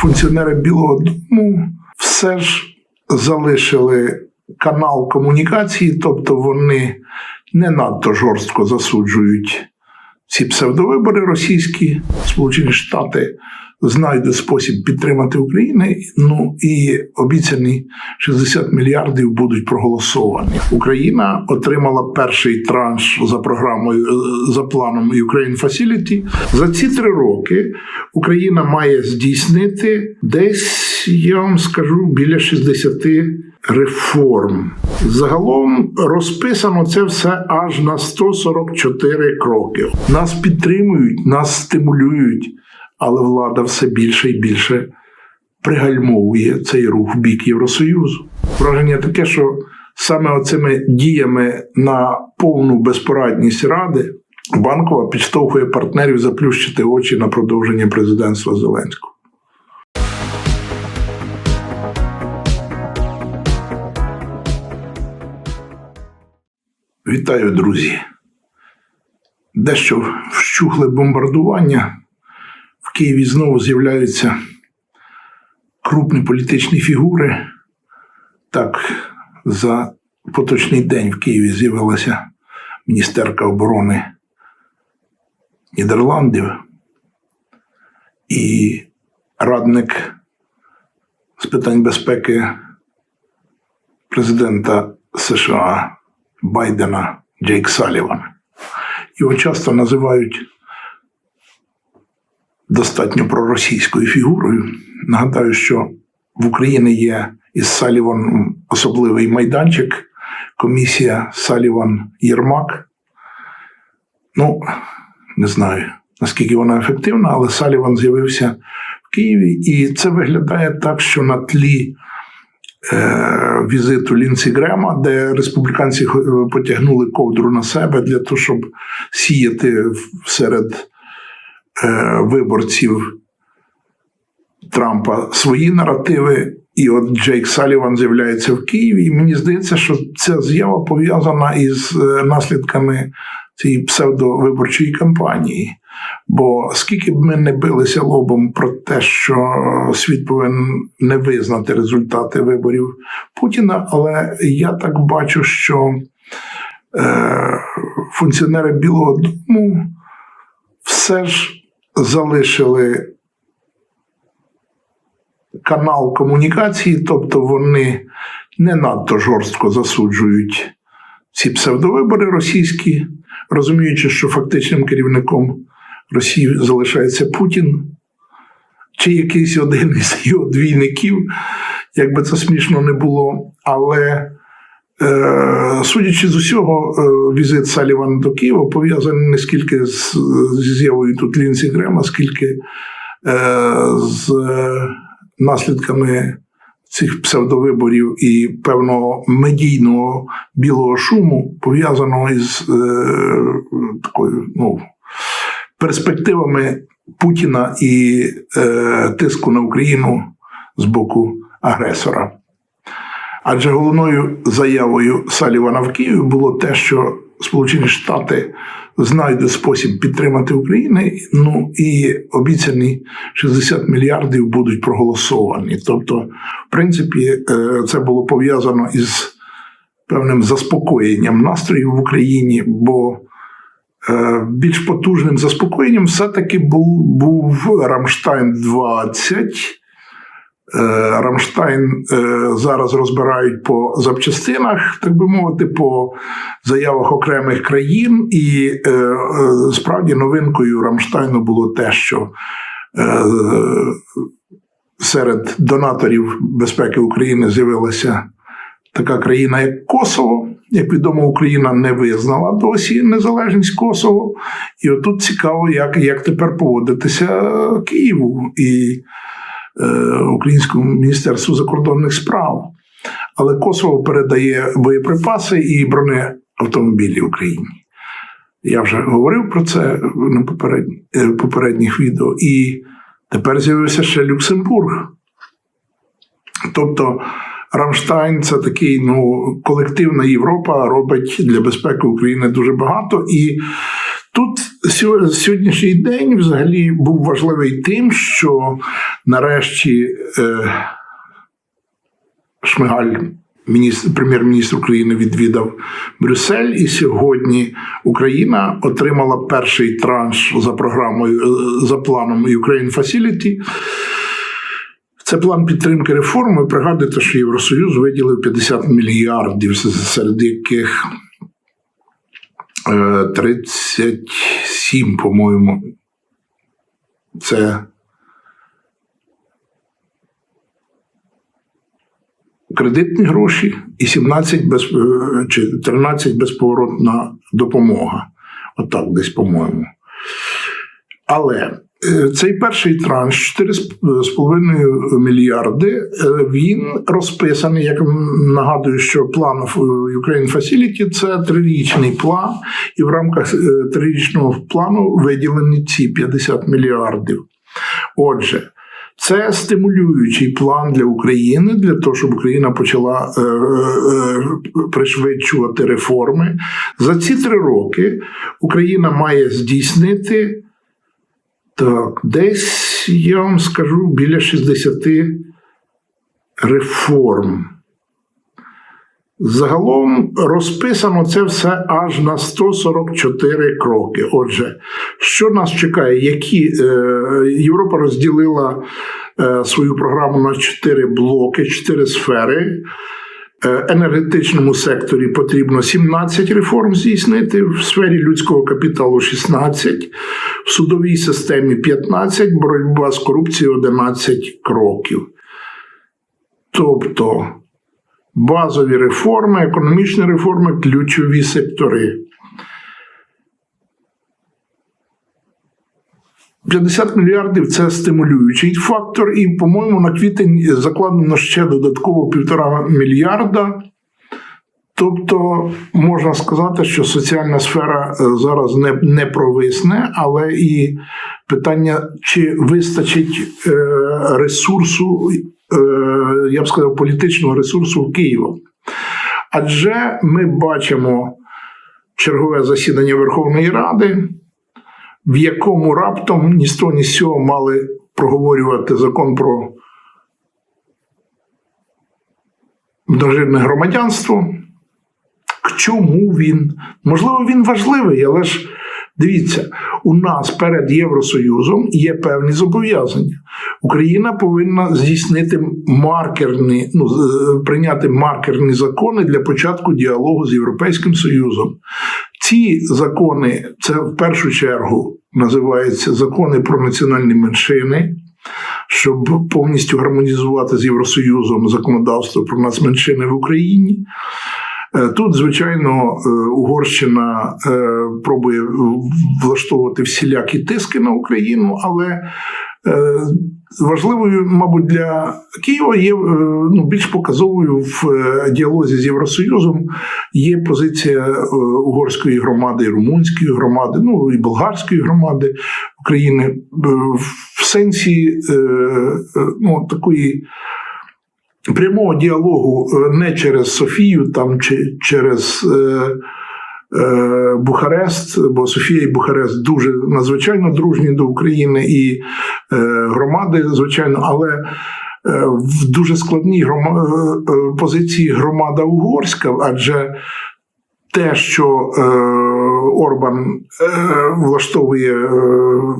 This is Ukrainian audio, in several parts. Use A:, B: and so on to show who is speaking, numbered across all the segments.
A: функціонери Білого Дому все ж залишили канал комунікації, тобто вони не надто жорстко засуджують ці псевдовибори російські, Сполучені Штати знайдуть спосіб підтримати Україну. Ну і обіцяні 60 мільярдів будуть проголосовані. Україна отримала перший транш за програмою е, за планом Ukraine Facility. За ці три роки Україна має здійснити десь, я вам скажу, біля 60 реформ. Загалом розписано це все аж на 144 кроки. Нас підтримують, нас стимулюють, але влада все більше і більше пригальмовує цей рух в бік Євросоюзу. Враження таке, що саме оцими діями на повну безпорадність ради банкова підштовхує партнерів заплющити очі на продовження президентства Зеленського. Вітаю, друзі. Дещо вщухле бомбардування. В Києві знову з'являються крупні політичні фігури. Так, за поточний день в Києві з'явилася міністерка оборони Нідерландів і радник з питань безпеки президента США Байдена Джейк Саліван. Його часто називають достатньо проросійською фігурою. Нагадаю, що в Україні є із Саліваном особливий майданчик, комісія Саліван Єрмак. Ну, не знаю, наскільки вона ефективна, але Саліван з'явився в Києві, і це виглядає так, що на тлі е, візиту Лінсі Грема, де республіканці потягнули ковдру на себе для того, щоб сіяти серед е, виборців Трампа свої наративи. І от Джейк Саліван з'являється в Києві, і мені здається, що ця з'ява пов'язана із е, наслідками цієї псевдовиборчої кампанії. Бо скільки б ми не билися лобом про те, що світ повинен не визнати результати виборів Путіна, але я так бачу, що е, функціонери Білого Дому все ж залишили канал комунікації, тобто вони не надто жорстко засуджують ці псевдовибори російські, розуміючи, що фактичним керівником Росії залишається Путін чи якийсь один із його двійників, як би це смішно не було. Але судячи з усього, е, візит Салівана до Києва пов'язаний не скільки з з'явою тут Лінсі Грема, скільки е, з наслідками цих псевдовиборів і певного медійного білого шуму, пов'язаного із такою ну, перспективами Путіна і тиску на Україну з боку агресора. Адже головною заявою Салівана в Києві було те, що Сполучені Штати знайдуть спосіб підтримати Україну, ну і обіцяні 60 мільярдів будуть проголосовані. Тобто, в принципі, е, це було пов'язано із певним заспокоєнням настроїв в Україні, бо е, більш потужним заспокоєнням все-таки був був Рамштайн 20 Е, Рамштайн е, зараз розбирають по запчастинах, так би мовити, по заявах окремих країн. І е, справді новинкою Рамштайну було те, що серед донаторів безпеки України з'явилася така країна, як Косово. Як відомо, Україна не визнала досі незалежність Косово. І отут цікаво, як як тепер поводитися Києву. І Е, Українському міністерству закордонних справ. Але Косово передає боєприпаси і бронеавтомобілі Україні. Я вже говорив про це на е, попередніх відео. І тепер з'явився ще Люксембург. Тобто Рамштайн це такий ну, колективна Європа робить для безпеки України дуже багато. І Сьогоднішній день взагалі був важливий тим, що нарешті е, Шмигаль, прем'єр-міністр України, відвідав Брюссель, і сьогодні Україна отримала перший транш за програмою е, за планом Ukraine Facility. Це план підтримки реформ. Ви пригадуєте, що Євросоюз виділив 50 мільярдів, серед яких е, 30 7, по-моєму. Це кредитні гроші і 17 без, е, чи 13 безповоротна допомога. Отак От десь, по-моєму. Але цей перший транш 4,5 мільярди. е, Він розписаний, як нагадую, що план Ukraine Facility – це трирічний план, і в рамках е, трирічного плану виділені ці 50 мільярдів. Отже, це стимулюючий план для України для того, щоб Україна почала е, е, пришвидшувати реформи. За ці три роки Україна має здійснити так, десь я вам скажу біля 60 реформ. Загалом розписано це все аж на 144 кроки. Отже, що нас чекає? Які е, Європа розділила е, свою програму на 4 блоки, 4 сфери. Е, енергетичному секторі потрібно 17 реформ здійснити, в сфері людського капіталу 16, в судовій системі 15, боротьба з корупцією 11 кроків. Тобто базові реформи, економічні реформи, ключові сектори. 50 мільярдів це стимулюючий фактор, і, по-моєму, на квітень закладено ще додатково півтора мільярда. Тобто можна сказати, що соціальна сфера е, зараз не, не провисне, але і питання, чи вистачить е, ресурсу, е, я б сказав, політичного ресурсу в Києва. Адже ми бачимо чергове засідання Верховної Ради, в якому раптом ні з того, ні з цього мали проговорювати закон про множинне громадянство. К чому він? Можливо, він важливий, але ж дивіться, у нас перед Євросоюзом є певні зобов'язання. Україна повинна здійснити маркерні, ну, прийняти маркерні закони для початку діалогу з Європейським Союзом. Ці закони, це в першу чергу називаються закони про національні меншини. Щоб повністю гармонізувати з Євросоюзом законодавство про нацменшини в Україні. Е, Тут, звичайно, е, Угорщина е, пробує влаштовувати всілякі тиски на Україну, але важливою, мабуть, для Києва є ну, більш показовою в діалозі з Євросоюзом є позиція угорської громади, і румунської громади, ну і болгарської громади України в сенсі ну, такої прямого діалогу е, не через Софію там чи через е, е, Бухарест, бо Софія і Бухарест дуже надзвичайно дружні до України і е, громади, звичайно, але. е, В дуже складній е, позиції громада угорська, адже те, що Орбан е, влаштовує е,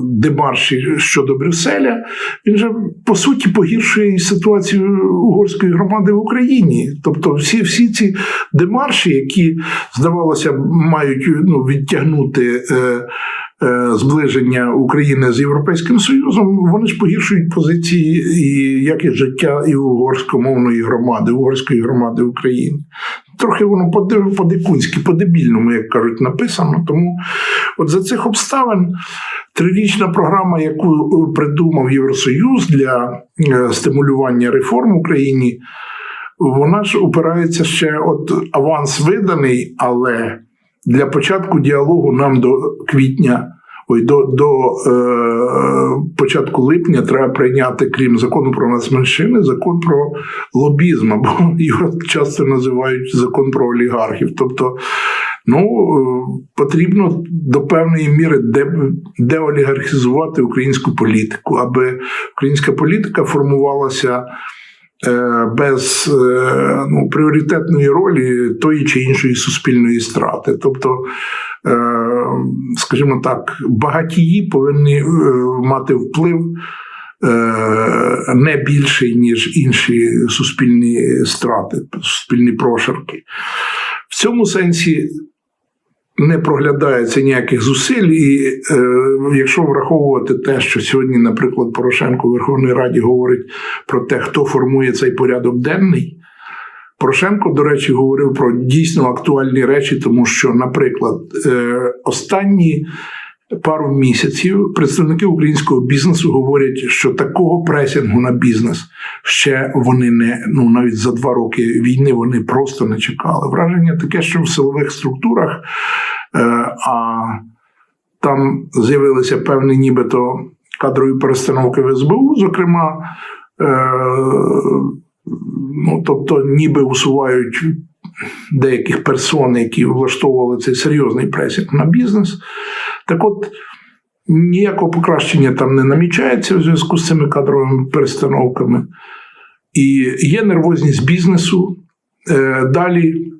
A: демарші щодо Брюсселя, він же по суті погіршує ситуацію угорської громади в Україні. Тобто, всі, всі ці демарші, які здавалося мають ну, відтягнути. Е, Зближення України з Європейським Союзом, вони ж погіршують позиції і якість життя і угорськомовної громади, угорської громади України. Трохи воно по- по-дикунськи, по-дебільному, як кажуть, написано. Тому от за цих обставин трирічна програма, яку е, придумав Євросоюз для е, стимулювання реформ в Україні, вона ж опирається ще от аванс виданий, але для початку діалогу нам до квітня. Ой, до, до е, початку липня треба прийняти, крім закону про нацменшини, закон про лобізм, або його часто називають закон про олігархів. Тобто Ну, е, потрібно до певної міри де, деолігархізувати українську політику, аби українська політика формувалася е, без е, ну, пріоритетної ролі тої чи іншої суспільної страти. Тобто, скажімо так, багатії повинні мати вплив. Не більший, ніж інші суспільні страти, суспільні прошарки. В цьому сенсі не проглядається ніяких зусиль, і е, якщо враховувати те, що сьогодні, наприклад, Порошенко у Верховній Раді говорить про те, хто формує цей порядок денний. Порошенко, до речі, говорив про дійсно актуальні речі, тому що, наприклад, е, останні пару місяців представники українського бізнесу говорять, що такого пресінгу на бізнес ще вони не ну навіть за два роки війни вони просто не чекали. Враження таке, що в силових структурах, е, а там з'явилися певні, нібито кадрові перестановки в СБУ, зокрема. Ну, тобто, ніби усувають деяких персон, які влаштовували цей серйозний пресінг на бізнес. Так от ніякого покращення там не намічається в зв'язку з цими кадровими перестановками. І є нервозність бізнесу. Е, далі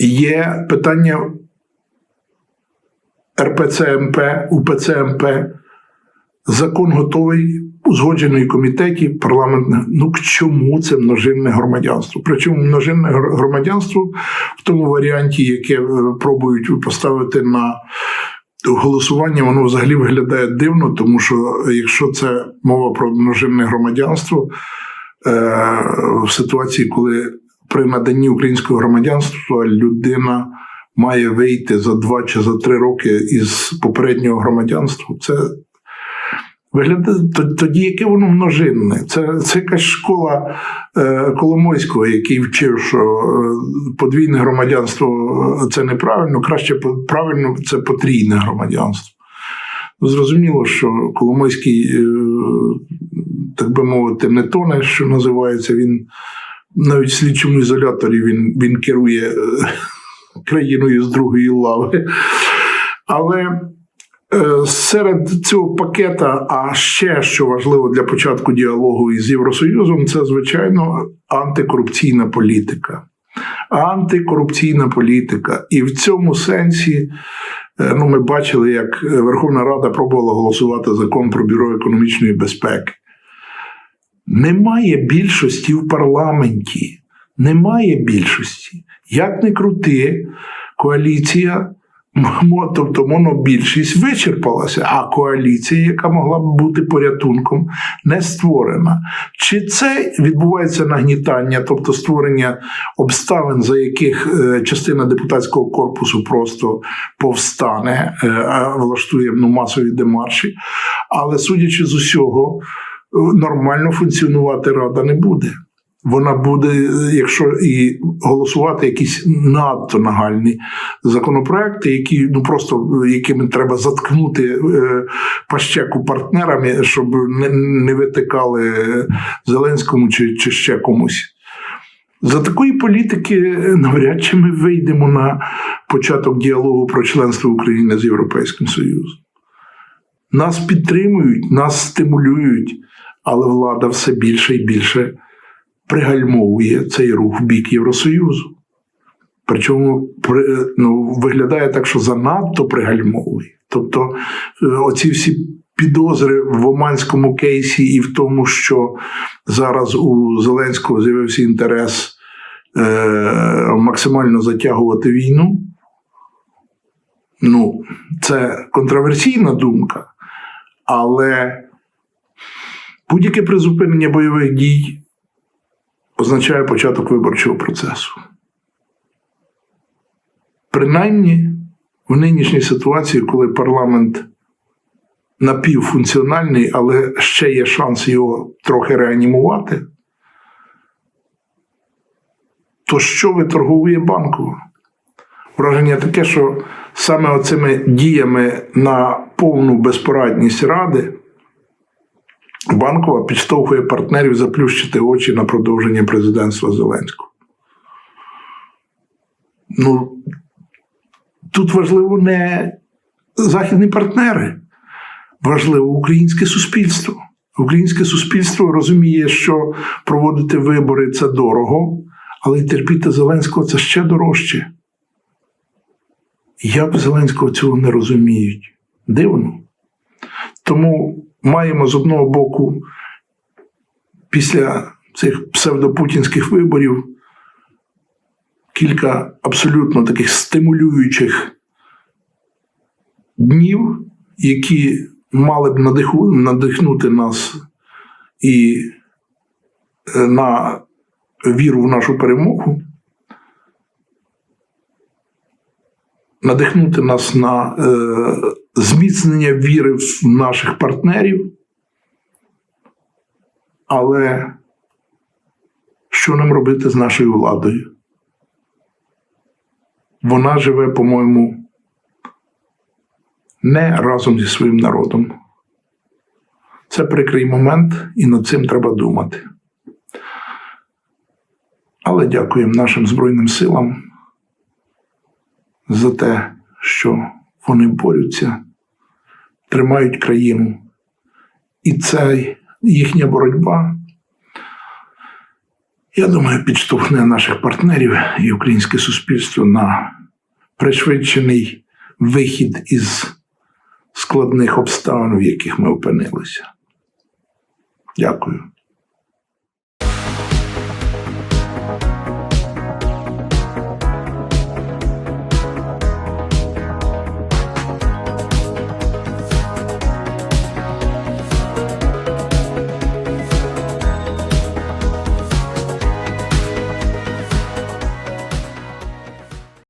A: є питання РПЦМП, УПЦМП. Закон готовий, узгоджений в комітеті парламент. Ну к чому це множинне громадянство? Причому множинне громадянство в тому варіанті, яке е, пробують поставити на голосування, воно взагалі виглядає дивно, тому що якщо це мова про множинне громадянство е, в ситуації, коли при наданні українського громадянства людина має вийти за два чи за три роки із попереднього громадянства, це Виглядає тоді, яке воно множинне. Це це якась школа е, Коломойського, який вчив, що е, подвійне громадянство е, це неправильно, краще правильно це потрійне громадянство. Зрозуміло, що Коломойський, е, так би мовити, не тоне, що називається, він навіть в слідчому ізоляторі він, він керує е, країною з другої лави. Але серед цього пакета, а ще що важливо для початку діалогу із Євросоюзом, це звичайно антикорупційна політика. Антикорупційна політика. І в цьому сенсі е, ну, ми бачили, як Верховна Рада пробувала голосувати закон про бюро економічної безпеки. Немає більшості в парламенті. Немає більшості. Як не крути, коаліція Тобто монобільшість вичерпалася, а коаліція, яка могла б бути порятунком, не створена. Чи це відбувається нагнітання, тобто створення обставин, за яких е, частина депутатського корпусу просто повстане, е, влаштує ну, масові демарші, але судячи з усього, е, нормально функціонувати рада не буде вона буде, якщо і голосувати якісь надто нагальні законопроекти, які ну просто якими треба заткнути е, пащеку партнерами, щоб не, не витикали Зеленському чи, чи ще комусь. За такої політики навряд чи ми вийдемо на початок діалогу про членство України з Європейським Союзом. Нас підтримують, нас стимулюють, але влада все більше і більше пригальмовує цей рух в бік Євросоюзу. Причому ну, виглядає так, що занадто пригальмовує. Тобто е, оці всі підозри в Оманському кейсі і в тому, що зараз у Зеленського з'явився інтерес е, максимально затягувати війну. Ну, це контроверсійна думка, але будь-яке призупинення бойових дій означає початок виборчого процесу. Принаймні в нинішній ситуації, коли парламент напівфункціональний, але ще є шанс його трохи реанімувати, то що виторгує банку? Враження таке, що саме оцими діями на повну безпорадність ради. Банкова підштовхує партнерів заплющити очі на продовження президентства Зеленського. Ну, тут важливо не західні партнери, важливо українське суспільство. Українське суспільство розуміє, що проводити вибори це дорого, але й терпіти Зеленського це ще дорожче. Як Зеленського цього не розуміють? Дивно. Тому маємо з одного боку, після цих псевдопутінських виборів, кілька абсолютно таких стимулюючих днів, які мали б надихнути нас і е, на віру в нашу перемогу, надихнути нас на е, зміцнення віри в наших партнерів. Але що нам робити з нашою владою? Вона живе, по-моєму, не разом зі своїм народом. Це прикрий момент, і над цим треба думати. Але дякуємо нашим Збройним силам за те, що вони борються, тримають країну. І це їхня боротьба, я думаю, підштовхне наших партнерів і українське суспільство на пришвидшений вихід із складних обставин, в яких ми опинилися. Дякую.